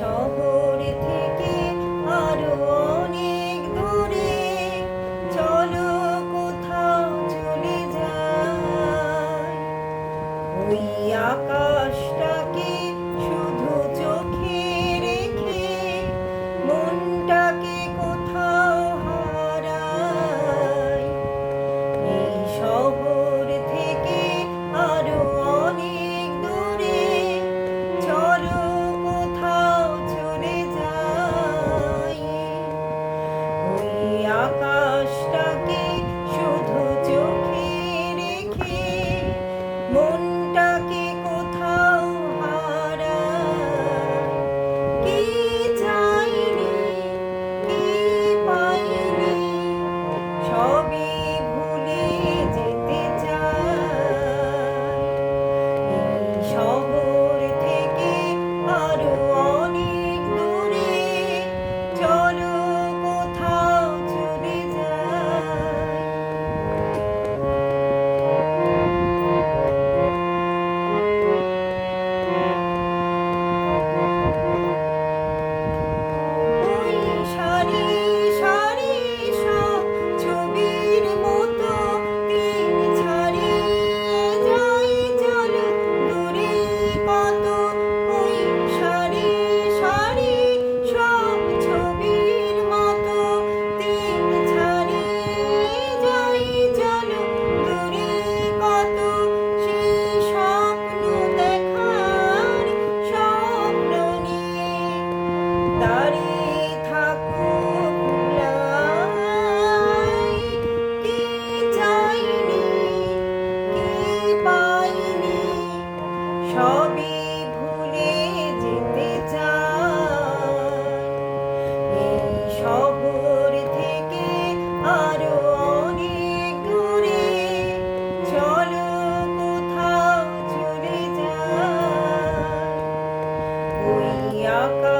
শহর থেকে আরও অনেক দূরে চলো কোথাও চলে যাই। ওই আকাশটাকে Shaka.